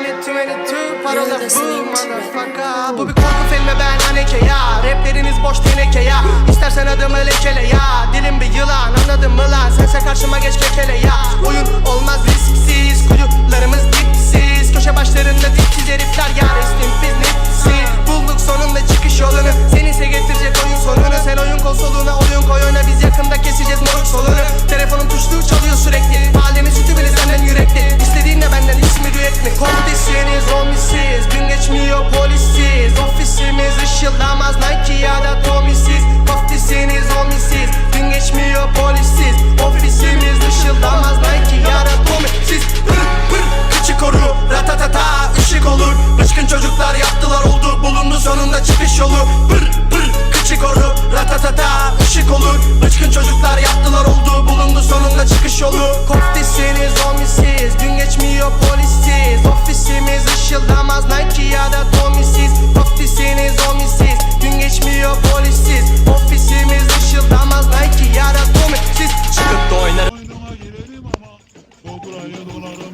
122 para lafı motherfucker. Bu bir korku filmi ben Haneke ya olur. Bır bır kıçık orup ratatata ışık olur. Bıçkın çocuklar yaptılar oldu. Bulundu sonunda çıkış yolu. Koftisiniz omisiz. Gün geçmiyor polisiz. Ofisimiz ışıldamaz. Nike ya da Tommy'siz Koftisiniz omisiz. Gün geçmiyor polisiz. Ofisimiz ışıldamaz. Nike ya da Tommy'siz Çıkıp da oynarım Dolarım.